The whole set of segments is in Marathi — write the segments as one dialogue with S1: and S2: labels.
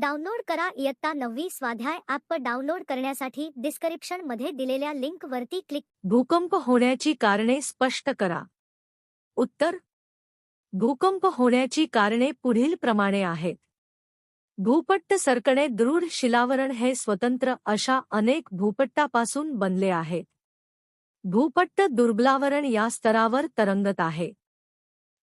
S1: डाउनलोड करा इयत्ता नववी स्वाध्याय ॲप डाउनलोड करण्यासाठी डिस्क्रिप्शनमध्ये दिलेल्या लिंक वरती क्लिक
S2: भूकंप होण्याची कारणे स्पष्ट करा. उत्तर. भूकंप होण्याची कारणे पुढील प्रमाणे आहेत. भूपट्ट सरकणे दृढ शिलावरण हे स्वतंत्र अशा अनेक भूपट्टापासून बनले आहेत भूपट्ट दुर्बलावरण या स्तरावर तरंगत आहे.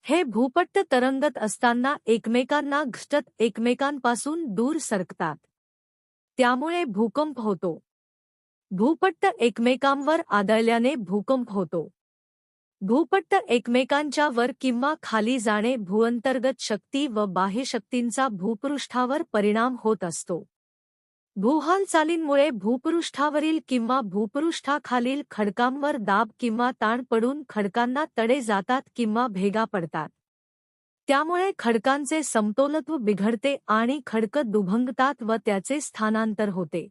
S2: हे भूपट्ट तरंगत असताना एकमेकांना घटत एकमेकांपासून दूर सरकतात. त्यामुळे भूकंप होतो. भूपट्ट एकमेकांवर आदळल्याने भूकंप होतो. भूपट्ट एकमेकांच्या वर किंवा खाली जाणे भूअंतर्गत शक्ती व बाह्य शक्तींचा भूपृष्ठावर परिणाम होत असतो. भूहालचालींमुळे भूपृष्ठावरील किंवा भूपृष्ठाखालील खडकांवर दाब किंवा ताण पडून खडकांना तडे जातात किंवा भेगा पडतात. त्यामुळे खडकांचे समतोलत्व बिघडते आणि खडक दुभंगतात व त्याचे स्थानांतर होते.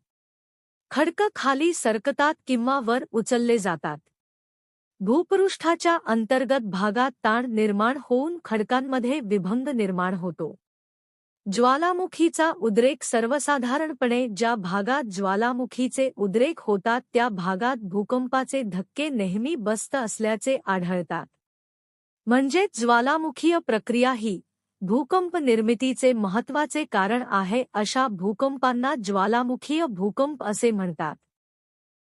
S2: खडक खाली सरकतात किंवा वर उचलले जातात. भूपृष्ठाच्या अंतर्गत भागात ताण निर्माण होऊन खडकांमध्ये विभंग निर्माण होतो. ज्वालामुखीचा उद्रेक सर्वसाधारणपणे ज्या भागात ज्वालामुखीचे उद्रेक होतात त्या भागात भूकंपाचे धक्के नेहमी बस्त असल्याचे आढळतात. म्हणजे ज्वालामुखीय प्रक्रिया ही भूकंप निर्मितीचे महत्त्वाचे कारण आहे अशा भूकंपांना ज्वालामुखीय भूकंप असे म्हणतात.